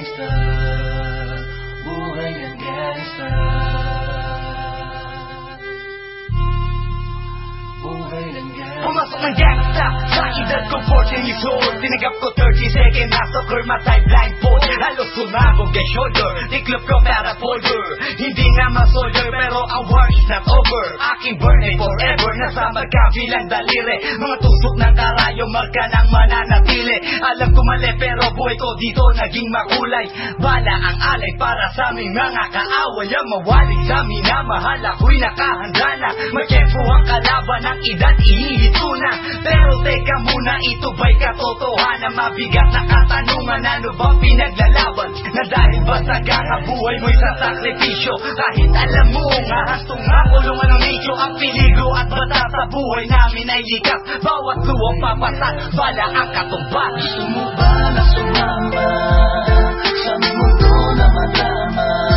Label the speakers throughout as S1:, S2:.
S1: gangsta Buhay ng gangsta Buhay ng gangsta
S2: Pumasok ng gangsta Sa edad ko 14 years old Tinagap ko 30 second Nasa kurma type blindfold Halos sumabog ang shoulder. Tiklop ko para folder. Hindi nga masolder Pero ang war is not over. Aking burn ay forever. Nasa magkabilang daliri Mga tusok ng karayo Marka ng mananatili Alam ko mali pero buhay ko dito Naging makulay. Bala ang alay para sa aming mga kaaway. Ang mawalig sa minamahal Ako'y nakahanda na. Magkempo ang kalaban ng edad Ihihito na. Pero teka muna ito ba'y katotohanan? Mabigat na katanungan Ano ba pinaglalaban Na dahil ba sa kakabuhay mo'y sa sakripisyo Kahit alam mo nga hastong nga kulungan ng medyo Ang peligro at bata sa buhay namin ay likas. Bawat luwang papasat Bala ang katumbas.
S1: Gusto mo ba na sumama Sa mundo na madama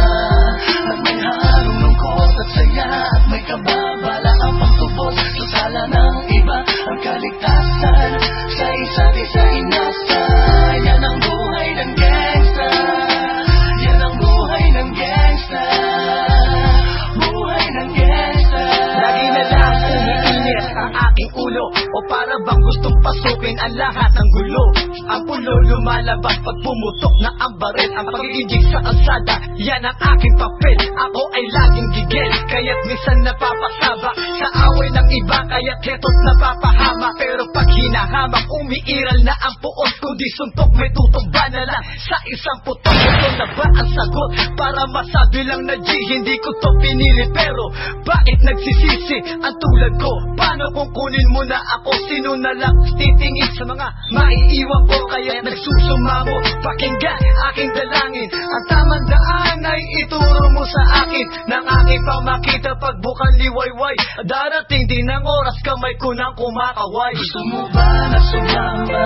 S2: I ulo. O para bang gustong pasukin ang lahat ng gulo? Ang pulo lumalabas pag pumutok na ang baril. Ang pag-iinjik sa kalsada, yan ang aking papel. Ako ay laging gigil, kaya't minsan napapasaba. Sa away ng iba, kaya't keto't napapahama. Pero pag hinahamak, umiiral na ang puot Kundi suntok may tutumba na lang sa isang putok. Ito na ba ang sagot? Para masabi lang na G, hindi ko to pinili. Pero bakit nagsisisi ang tulad ko? Paano kung kunin mo na ako? Sino na lang titingin sa mga maiiwan ko? Kaya nagsusumamo Pakinggan aking dalangin Ang tamang daan ay ituro mo sa akin Nang aking pamakita pagbukan liwayway Darating din ang oras kamay ko nang kumakaway
S1: Gusto mo ba na sumama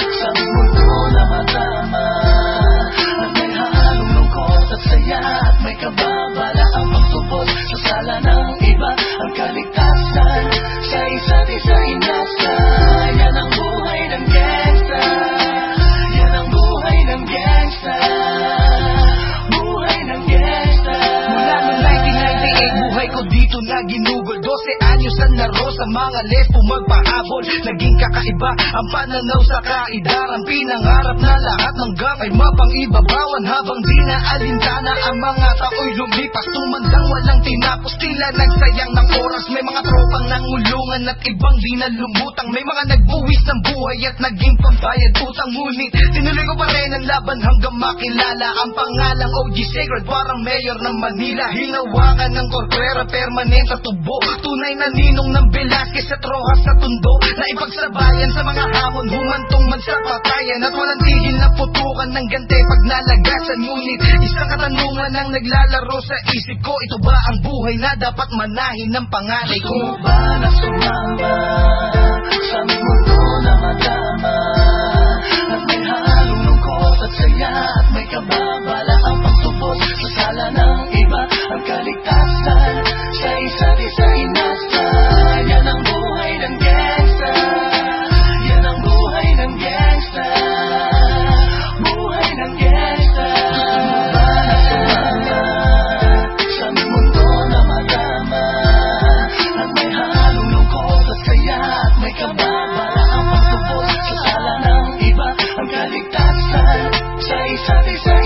S1: Sa mundo na madama
S2: 1998, buhay ko dito na ginugol. 12 anyos ang laro sa mga lesbo magpahabol Naging kakaiba ang pananaw sa kaidaran Pinangarap na lahat ng gang ay mapangibabawan. Habang di na alintana ang mga tao'y lumipas Tumandang walang tinapos, tila nagsayang ng oras. May mga tropang nangulungan at ibang di na lumutang May mga nagbuwis ng buhay at naging pambayad utang. Ngunit tinuloy ko pa rin ang laban hanggang makilala. Ang pangalang OG Sacred, parang mayor ng Manila. Hinawakan ng korpera, permanent sa tubo. Tunay na ninong ng Velasquez at Rojas sa tundo. Na ipagsabayan sa mga hamon, humantong man sa patayan. At walang tigil na putukan ng gante pag nalagasan. Ngunit isang katanungan ang naglalaro sa isip ko. Ito ba ang buhay na dapat manahin ng panganay
S1: Gusto
S2: ko?
S1: mo ba na sumama Sa mundo na madama Buhay ka ba para sala ng iba Ang kaligtasan sa isa't isa